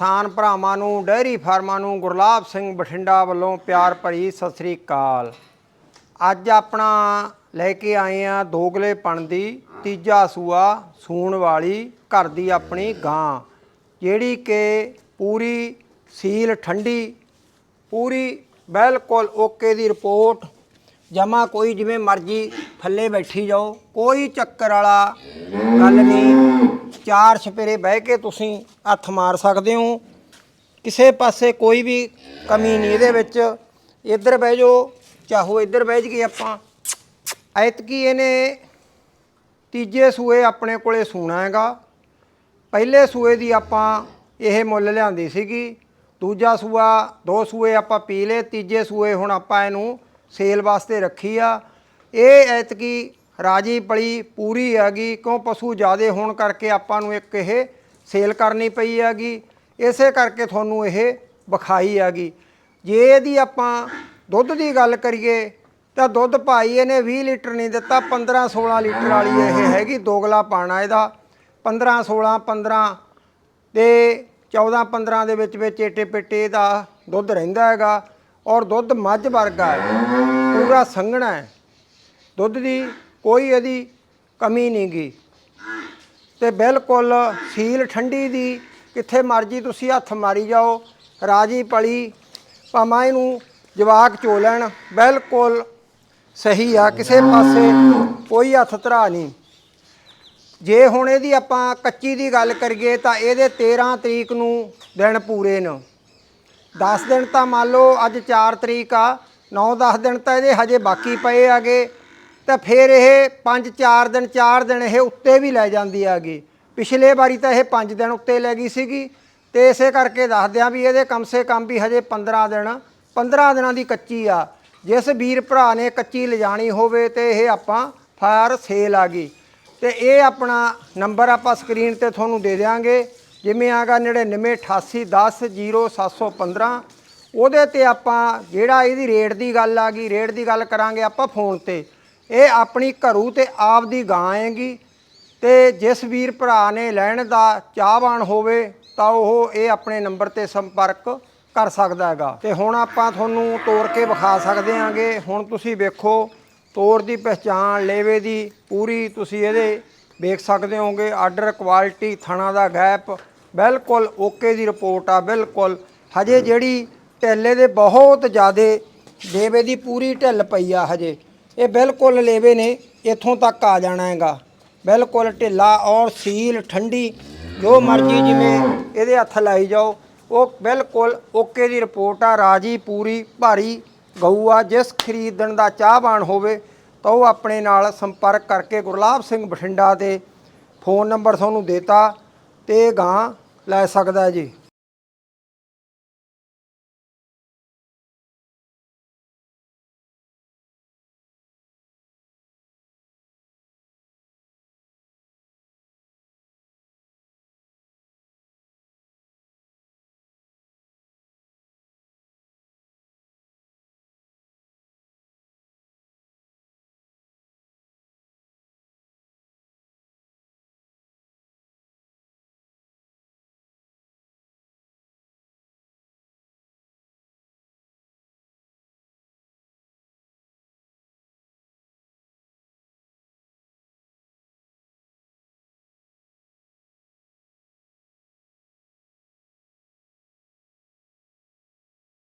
ਕਿਸਾਨ ਭਰਾਵਾਂ ਨੂੰ ਡੈਰੀ ਫਾਰਮਾਂ ਨੂੰ ਗੁਰਲਾਬ ਸਿੰਘ ਬਠਿੰਡਾ ਵੱਲੋਂ ਪਿਆਰ ਭਰੀ ਸਤਿ ਸ੍ਰੀ ਅਕਾਲ। ਅੱਜ ਆਪਣਾ ਲੈ ਕੇ ਆਏ ਆ ਦੋਗਲੇ ਪਣ ਦੀ ਤੀਜਾ ਸੂਆ, ਸੂਣ ਵਾਲੀ ਘਰ ਦੀ ਆਪਣੀ ਗਾਂ, ਜਿਹੜੀ ਕਿ ਪੂਰੀ ਸੀਲ ਠੰਡੀ, ਪੂਰੀ ਬਿਲਕੁਲ ਓਕੇ ਦੀ ਰਿਪੋਰਟ ਜਮਾ ਕੋਈ ਜਿਵੇਂ ਮਰਜ਼ੀ ਥੱਲੇ ਬੈਠੀ ਜਾਓ, ਕੋਈ ਚੱਕਰ ਵਾਲਾ ਗੱਲ ਨਹੀਂ। ਚਾਰ ਛਪੇਰੇ ਬਹਿ ਕੇ ਤੁਸੀਂ ਹੱਥ ਮਾਰ ਸਕਦੇ ਹੋ। ਕਿਸੇ ਪਾਸੇ ਕੋਈ ਵੀ ਕਮੀ ਨਹੀਂ ਇਹਦੇ ਵਿੱਚ। ਇੱਧਰ ਬਹਿ ਜਾਓ, ਚਾਹੋ ਇੱਧਰ ਬਹਿ ਜਗੇ ਆਪਾਂ। ਐਤਕੀ ਇਹਨੇ ਤੀਜੇ ਸੂਏ ਆਪਣੇ ਕੋਲੇ ਸੂਣਾ ਹੈਗਾ। ਪਹਿਲੇ ਸੂਏ ਦੀ ਆਪਾਂ ਇਹ ਮੁੱਲ ਲਿਆਂਦੀ ਸੀਗੀ। ਦੂਜਾ ਸੂਆ, ਦੋ ਸੂਏ ਆਪਾਂ ਪੀ ਲਏ, ਤੀਜੇ ਸੂਏ ਹੁਣ ਆਪਾਂ ਇਹਨੂੰ ਸੇਲ ਵਾਸਤੇ ਰੱਖੀ ਆ। ਇਹ ਐਤਕੀ ਰਾਜੀ ਪਲੀ ਪੂਰੀ ਹੈਗੀ, ਕਿਉਂ ਪਸ਼ੂ ਜ਼ਿਆਦੇ ਹੋਣ ਕਰਕੇ ਆਪਾਂ ਨੂੰ ਇੱਕ ਇਹ ਸੇਲ ਕਰਨੀ ਪਈ ਹੈਗੀ। ਇਸੇ ਕਰਕੇ ਤੁਹਾਨੂੰ ਇਹ ਵਿਖਾਈ ਹੈਗੀ। ਜੇ ਇਹਦੀ ਆਪਾਂ ਦੁੱਧ ਦੀ ਗੱਲ ਕਰੀਏ, ਤਾਂ ਦੁੱਧ ਭਾਈ ਇਹਨੇ 20 ਲੀਟਰ ਨਹੀਂ ਦਿੱਤਾ 15 16 ਲੀਟਰ ਵਾਲੀ ਇਹ ਹੈਗੀ, ਦੋਗਲਾ ਪਾਣਾ ਇਹਦਾ। 15 16 15 ਤੇ 14 15 ਦੇ ਵਿੱਚ ਵਿੱਚ ਏਟੇ ਪੇਟੇ ਦਾ ਦੁੱਧ ਰਹਿੰਦਾ ਹੈਗਾ। ਔਰ ਦੁੱਧ ਮੱਝ ਵਰਗਾ ਹੈ, ਪੂਰਾ ਸੰਘਣਾ ਹੈ। ਦੁੱਧ ਦੀ ਕੋਈ ਇਹਦੀ ਕਮੀ ਨਹੀਂ ਨਹੀਂਗੀ ਤੇ ਬਿਲਕੁਲ ਸੀਲ ਠੰਡੀ ਦੀ, ਕਿੱਥੇ ਮਰਜ਼ੀ ਤੁਸੀਂ ਹੱਥ ਮਾਰੀ ਜਾਓ, ਰਾਜੀ ਪਲੀ ਭਾਵੇਂ ਇਹਨੂੰ ਜਵਾਕ ਚੋ ਲੈਣ, ਬਿਲਕੁਲ ਸਹੀ ਆ, ਕਿਸੇ ਪਾਸੇ ਕੋਈ ਹੱਥ ਧਰਾ ਨਹੀਂ। ਜੇ ਹੁਣ ਇਹਦੀ ਆਪਾਂ ਕੱਚੀ ਦੀ ਗੱਲ ਕਰੀਏ ਤਾਂ ਇਹਦੇ 13 ਤਰੀਕ ਨੂੰ ਦਿਨ ਪੂਰੇ ਨੇ। 10 ਦਿਨ ਤਾਂ ਮੰਨ ਲਓ ਅੱਜ 4 ਤਰੀਕ ਆ 9-10 ਦਿਨ ਤਾਂ ਇਹਦੇ ਹਜੇ ਬਾਕੀ ਪਏ ਆਗੇ। ਤਾਂ ਫਿਰ ਇਹ 5-4 ਦਿਨ 4 ਦਿਨ ਇਹ ਉੱਤੇ ਵੀ ਲੈ ਜਾਂਦੀ ਆਗੀ। ਪਿਛਲੇ ਵਾਰੀ ਤਾਂ ਇਹ 5 ਦਿਨ ਉੱਤੇ ਲੈ ਗਈ ਸੀਗੀ। ਤੇ ਇਸੇ ਕਰਕੇ ਦੱਸਦੇ ਆ ਵੀ ਇਹਦੇ ਕਮ ਸੇ ਕਮ ਵੀ ਹਜੇ 15 ਦਿਨ 15 ਦਿਨਾਂ ਦੀ ਕੱਚੀ ਆ। ਜਿਸ ਵੀਰ ਭਰਾ ਨੇ ਕੱਚੀ ਲਿਜਾਣੀ ਹੋਵੇ ਤੇ ਇਹ ਆਪਾਂ ਫਾਇਰ ਸੇਲ ਆ ਗਈ। ਤੇ ਇਹ ਆਪਣਾ ਨੰਬਰ ਆਪਾਂ ਸਕਰੀਨ ਤੇ ਤੁਹਾਨੂੰ ਦੇ ਦਿਆਂਗੇ। ਜਿਵੇਂ ਆਗਾ 9988100715 ਉਹਦੇ ਤੇ ਆਪਾਂ ਜਿਹੜਾ ਇਹਦੀ ਰੇਟ ਦੀ ਗੱਲ ਆ ਗਈ, ਰੇਟ ਦੀ ਗੱਲ ਕਰਾਂਗੇ ਆਪਾਂ ਫੋਨ ਤੇ। ਇਹ ਆਪਣੀ ਘਰੂ ਤੇ ਆਪ ਦੀ ਗਾਂ ਹੈਗੀ ਤੇ ਜਿਸ ਵੀਰ ਭਰਾ ਨੇ ਲੈਣ ਦਾ ਚਾਹਵਾਨ ਹੋਵੇ, ਤਾਂ ਉਹ ਇਹ ਆਪਣੇ ਨੰਬਰ ਤੇ ਸੰਪਰਕ ਕਰ ਸਕਦਾ ਹੈਗਾ। ਤੇ ਹੁਣ ਆਪਾਂ ਤੁਹਾਨੂੰ ਤੋੜ ਕੇ ਵਿਖਾ ਸਕਦੇ ਆਂਗੇ। ਹੁਣ ਤੁਸੀਂ ਵੇਖੋ ਤੋੜ ਦੀ ਪਛਾਣ ਲੇਵੇ ਦੀ ਪੂਰੀ ਤੁਸੀਂ ਇਹਦੇ ਵੇਖ ਸਕਦੇ ਹੋਗੇ। ਆਰਡਰ ਕੁਆਲਿਟੀ, ਥਣਾ ਦਾ ਗੈਪ ਬਿਲਕੁਲ ਓਕੇ ਦੀ ਰਿਪੋਰਟ ਆ, ਬਿਲਕੁਲ। ਹਜੇ ਜਿਹੜੀ ਢਿੱਲੇ ਦੇ ਬਹੁਤ ਜ਼ਿਆਦੇ ਲੇਵੇ ਦੀ ਪੂਰੀ ਢਿੱਲ ਪਈ ਆ ਹਜੇ। ਇਹ ਬਿਲਕੁਲ ਲੇਵੇ ਨੇ ਇੱਥੋਂ ਤੱਕ ਆ ਜਾਣਾ ਹੈਗਾ। ਬਿਲਕੁਲ ਢਿੱਲਾ ਔਰ ਸੀਲ, ਠੰਡੀ, ਜੋ ਮਰਜ਼ੀ ਜਿਵੇਂ ਇਹਦੇ ਹੱਥ ਲਾਈ ਜਾਓ। ਉਹ ਬਿਲਕੁਲ ਓਕੇ ਦੀ ਰਿਪੋਰਟ ਆ, ਰਾਜੀ, ਪੂਰੀ, ਭਾਰੀ ਗਊ ਆ। ਜਿਸ ਖਰੀਦਣ ਦਾ ਚਾਹਵਾਨ ਹੋਵੇ ਤਾਂ ਉਹ ਆਪਣੇ ਨਾਲ ਸੰਪਰਕ ਕਰਕੇ ਗੁਰਲਾਬ ਸਿੰਘ ਬਠਿੰਡਾ ਦੇ ਫੋਨ ਨੰਬਰ ਤੁਹਾਨੂੰ ਦੇਤਾ। ਤੇ ਗਾਂ ਲੈ ਸਕਦਾ ਜੀ।